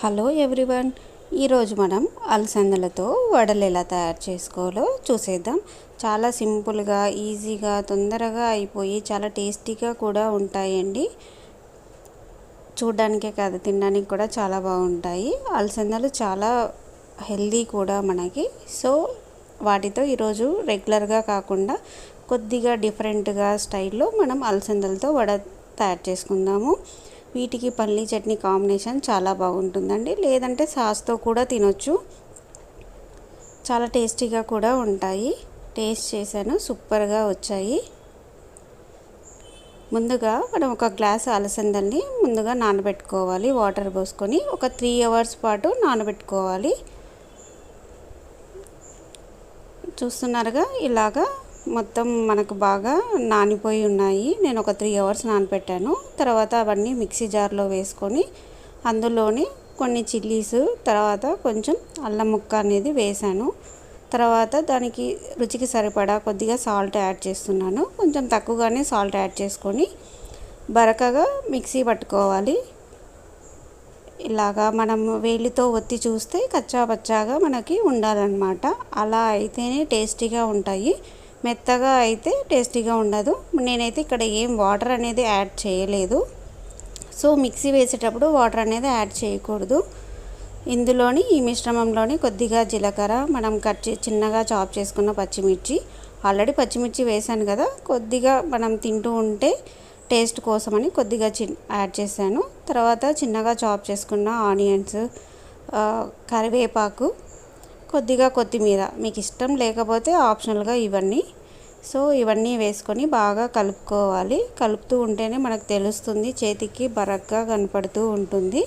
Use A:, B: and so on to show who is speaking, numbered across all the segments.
A: Hello everyone. ఈరోజు మనం అలసందలతో వడలు ఎలా తయారు చేసుకోవాలో చూసేద్దాం. చాలా సింపుల్గా ఈజీగా తొందరగా అయిపోయి చాలా టేస్టీగా కూడా ఉంటాయండి. చూడ్డానికే కాదు తినడానికి కూడా చాలా బాగుంటాయి. అలసందలు చాలా హెల్దీ కూడా మనకి. సో వాటితో ఈరోజు రెగ్యులర్గా కాకుండా కొద్దిగా డిఫరెంట్గా స్టైల్లో మనం అలసందలతో వడ తయారు చేసుకుందాము. వీటికి పల్లీ చట్నీ కాంబినేషన్ చాలా బాగుంటుందండి. లేదంటే సాస్తో కూడా తినొచ్చు. చాలా టేస్టీగా కూడా ఉంటాయి. టేస్ట్ చేశాను. సూపర్గా వచ్చాయి. ముందుగా మనం ఒక గ్లాస్ అలసందల్ని ముందుగా నానబెట్టుకోవాలి. వాటర్ పోసుకొని ఒక త్రీ అవర్స్ పాటు నానబెట్టుకోవాలి. చూస్తున్నారుగా ఇలాగా మొత్తం మనకు బాగా నానిపోయి ఉన్నాయి. నేను ఒక త్రీ అవర్స్ నానపెట్టాను. తర్వాత అవన్నీ మిక్సీ జార్లో వేసుకొని అందులోని కొన్ని చిల్లీస్ తర్వాత కొంచెం అల్లం ముక్క అనేది వేసాను. తర్వాత దానికి రుచికి సరిపడా కొద్దిగా సాల్ట్ యాడ్ చేస్తున్నాను. కొంచెం తక్కువగానే సాల్ట్ యాడ్ చేసుకొని బరకగా మిక్సీ పట్టుకోవాలి. ఇలాగా మనం వేలితో ఒత్తి చూస్తే కచ్చా పచ్చాగా మనకి ఉండాలన్నమాట. అలా అయితేనే టేస్టీగా ఉంటాయి. మెత్తగా అయితే టేస్టీగా ఉండదు. నేనైతే ఇక్కడ ఏం వాటర్ అనేది యాడ్ చేయలేదు. సో మిక్సీ వేసేటప్పుడు వాటర్ అనేది యాడ్ చేయకూడదు. ఇందులోని ఈ మిశ్రమంలోని కొద్దిగా జీలకర్ర మనం కట్ చిన్నగా చాప్ చేసుకున్న పచ్చిమిర్చి. ఆల్రెడీ పచ్చిమిర్చి వేసాను కదా కొద్దిగా మనం తింటూ ఉంటే టేస్ట్ కోసమని కొద్దిగా చి యాడ్ చేశాను. తర్వాత చిన్నగా చాప్ చేసుకున్న ఆనియన్స్ కరివేపాకు కొద్దిగా కొత్తిమీర. మీకు ఇష్టం లేకపోతే ఆప్షనల్గా ఇవన్నీ. సో ఇవన్నీ వేసుకొని బాగా కలుపుకోవాలి. కలుపుతూ ఉంటేనే మనకు తెలుస్తుంది చేతికి బరగ్గా కనపడుతూ ఉంటుంది.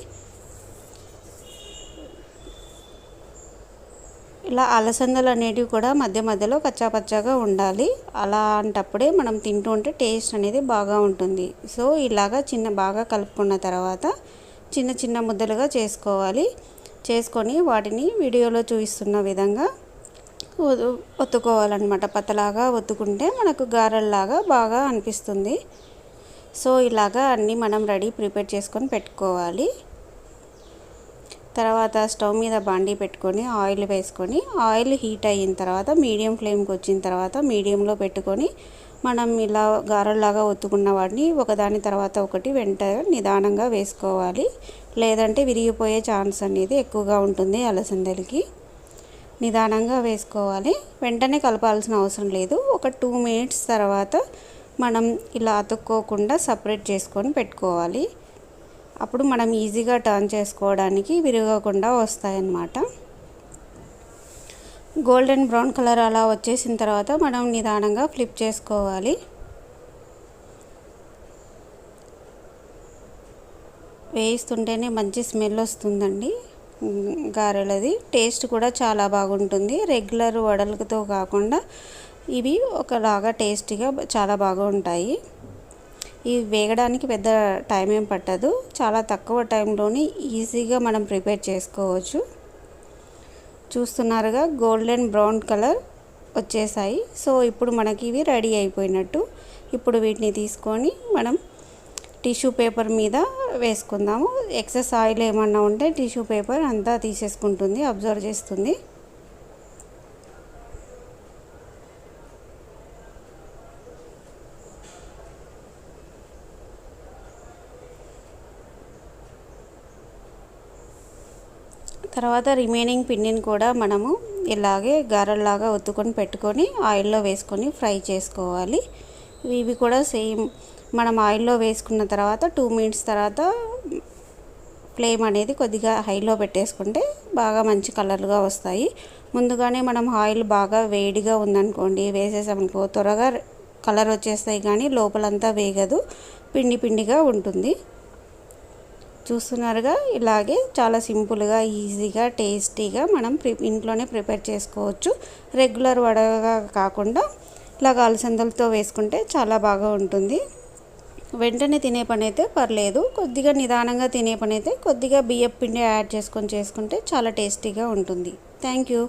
A: ఇలా అలసందలు అనేటివి కూడా మధ్య మధ్యలో కచ్చాపచ్చాగా ఉండాలి. అలాంటప్పుడే మనం తింటూ ఉంటే టేస్ట్ అనేది బాగా ఉంటుంది. సో ఇలాగా చిన్న బాగా కలుపుకున్న తర్వాత చిన్న చిన్న ముద్దలుగా చేసుకోవాలి. చేసుకొని వాటిని వీడియోలో చూపిస్తున్న విధంగా ఒత్తుకోవాలన్నమాట. పతలాగా ఒత్తుకుంటే మనకు గారెల్లాగా బాగా అనిపిస్తుంది. సో ఇలాగా అన్నీ మనం రెడీ ప్రిపేర్ చేసుకొని పెట్టుకోవాలి. తర్వాత స్టవ్ మీద బాండీ పెట్టుకొని ఆయిల్ వేసుకొని ఆయిల్ హీట్ అయిన తర్వాత మీడియం ఫ్లేమ్కి వచ్చిన తర్వాత మీడియంలో పెట్టుకొని మనం ఇలా గారెల్లాగా ఒత్తుకున్న వాటిని ఒకదాని తర్వాత ఒకటి వెంట నిదానంగా వేసుకోవాలి. లేదంటే విరిగిపోయే ఛాన్స్ అనేది ఎక్కువగా ఉంటుంది అలసందలకి. నిదానంగా వేసుకోవాలి. వెంటనే కలపాల్సిన అవసరం లేదు. ఒక టూ మినిట్స్ తర్వాత మనం ఇలా అతుక్కోకుండా సపరేట్ చేసుకొని పెట్టుకోవాలి. అప్పుడు మనం ఈజీగా టర్న్ చేసుకోవడానికి విరగకుండా వస్తాయన్నమాట. గోల్డెన్ బ్రౌన్ కలర్ అలా వచ్చేసిన తర్వాత మనం నిదానంగా ఫ్లిప్ చేసుకోవాలి. వేయిస్తుంటేనే మంచి స్మెల్ వస్తుందండి. గారెలది. టేస్ట్ కూడా చాలా బాగుంటుంది. రెగ్యులర్ వడలతో కాకుండా ఇవి ఒకలాగా టేస్టీగా చాలా బాగా ఉంటాయి. ఇవి వేగడానికి పెద్ద టైం ఏం పట్టదు. చాలా తక్కువ టైంలోనే ఈజీగా మనం ప్రిపేర్ చేసుకోవచ్చు. చూస్తున్నారుగా గోల్డెన్ బ్రౌన్ కలర్ వచ్చేసాయి. సో ఇప్పుడు మనకి ఇవి రెడీ అయిపోయినట్టు ఇప్పుడు వీటిని తీసుకొని మనం టిష్యూ పేపర్ మీద వేసుకుందాము. ఎక్సెస్ ఆయిల్ ఏమన్నా ఉంటే టిష్యూ పేపర్ అంతా తీసేసుకుంటుంది అబ్జర్వ్ చేస్తుంది. తర్వాత రిమైనింగ్ పిండిని కూడా మనము ఇలాగే గారెల్లాగా ఒత్తుకొని పెట్టుకొని ఆయిల్లో వేసుకొని ఫ్రై చేసుకోవాలి. ఇవి కూడా సేమ్ మనం ఆయిల్లో వేసుకున్న తర్వాత టూ మినిట్స్ తర్వాత ఫ్లేమ్ అనేది కొద్దిగా హైలో పెట్టేసుకుంటే బాగా మంచి కలర్గా వస్తాయి. ముందుగానే మనం ఆయిల్ బాగా వేడిగా ఉందనుకోండి వేసేసామనుకో త్వరగా కలర్ వచ్చేస్తాయి కానీ లోపలంతా వేగదు పిండి పిండిగా ఉంటుంది. చూస్తున్నారుగా. ఇలాగే చాలా సింపుల్గా ఈజీగా టేస్టీగా మనం ప్రి ఇంట్లోనే ప్రిపేర్ చేసుకోవచ్చు. రెగ్యులర్ వడగా కాకుండా ఇలాగ అలసందలతో వేసుకుంటే చాలా బాగా ఉంటుంది. వెంటనే తినే పని అయితే పర్లేదు. కొద్దిగా నిదానంగా తినే పని అయితే కొద్దిగా బియ్యం పిండి యాడ్ చేసుకొని చేసుకుంటే చాలా టేస్టీగా ఉంటుంది. Thank you.